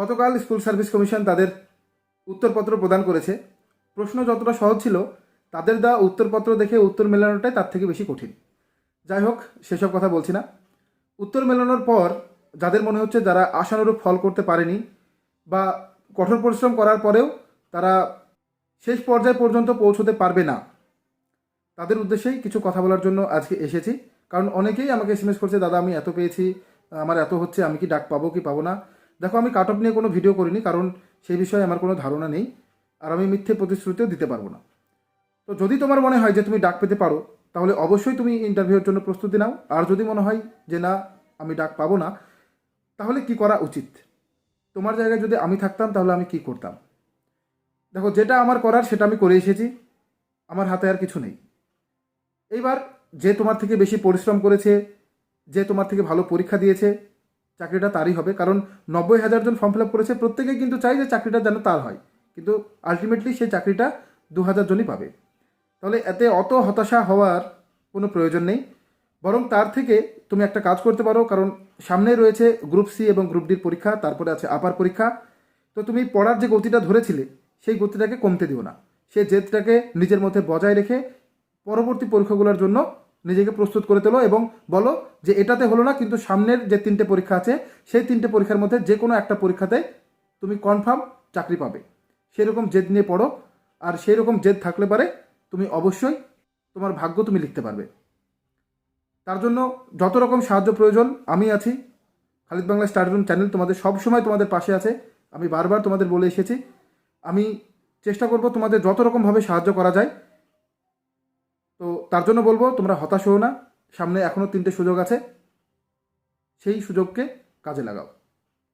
গতকাল school service commission তাদের উত্তরপত্র প্রদান করেছে। প্রশ্ন যতটা সহজ ছিল, তাদের দেওয়া উত্তরপত্র দেখে উত্তর মেলানোটাই তার থেকে বেশি কঠিন। যাই হোক, সেসব কথা বলছি না। উত্তর মেলানোর পর যাদের মনে হচ্ছে যারা আশানুরূপ ফল করতে পারেনি বা কঠোর পরিশ্রম করার পরেও তারা শেষ পর্যায় পর্যন্ত পৌঁছতে পারবে না, তাদের উদ্দেশ্যেই কিছু কথা বলার জন্য আজকে এসেছি। কারণ অনেকেই আমাকে এস করছে, দাদা, আমি এত পেয়েছি, আমার এত হচ্ছে, আমি কি ডাক পাবো, কি পাবো না? দেখো, আমি কাট অফ নিয়ে কোনো ভিডিও করিনি, কারণ সেই বিষয়ে আমার কোনো ধারণা নেই, আর আমি মিথ্যে প্রতিশ্রুতিও দিতে পারব না। তো যদি তোমার মনে হয় যে তুমি ডাক পেতে পারো, তাহলে অবশ্যই তুমি ইন্টারভিউর জন্য প্রস্তুতি নাও, আর যদি মনে হয় যে না, আমি ডাক পাবো না, তাহলে কি করা উচিত? তোমার জায়গায় যদি আমি থাকতাম, তাহলে আমি কি করতাম? দেখো, যেটা আমার করার, সেটা আমি করে এসেছি, আমার হাতে আর কিছু নেই। এইবার যে তোমার থেকে বেশি পরিশ্রম করেছে, যে তোমার থেকে ভালো পরীক্ষা দিয়েছে চাকরিটা তারই হবে। কারণ নব্বই হাজার জন ফর্ম ফিল আপ করেছে, প্রত্যেকেই কিন্তু চাই যে চাকরিটা যেন তার হয়। কিন্তু আলটিমেটলি সেই চাকরিটা দু হাজার জনই পাবে। তাহলে এতে অত হতাশা হওয়ার কোনো প্রয়োজন নেই। বরং তার থেকে তুমি একটা কাজ করতে পারো, কারণ সামনে রয়েছে গ্রুপ সি এবং গ্রুপ ডির পরীক্ষা, তারপরে আছে আপার পরীক্ষা। তো তুমি পড়ার যে গতিটা ধরেছিলে, সেই গতিটাকে কমতে দিও না। সেই জেদটাকে নিজের মধ্যে বজায় রেখে পরবর্তী পরীক্ষাগুলোর জন্য নিজেকে প্রস্তুত করে তোলো এবং বলো যে এটাতে হলো না, কিন্তু সামনের যে তিনটে পরীক্ষা আছে, সেই তিনটে পরীক্ষার মধ্যে যে কোনো একটা পরীক্ষাতে তুমি কনফার্ম চাকরি পাবে। সেরকম জেদ নিয়ে পড়ো, আর সেই রকম জেদ থাকলে পারে তুমি অবশ্যই তোমার ভাগ্য তুমি লিখতে পারবে। তার জন্য যত রকম সাহায্য প্রয়োজন, আমি আছি। খালিদ বাংলা স্টাররুম চ্যানেল তোমাদের সব সময় তোমাদের পাশে আছে। আমি বারবার তোমাদের বলে এসেছি। আমি চেষ্টা করব তোমাদের যত রকমভাবে সাহায্য করা যায় তো তার জন্য বলব, তোমরা হতাশ হও না। সামনে এখনও তিনটে সুযোগ আছে। সেই সুযোগকে কাজে লাগাও।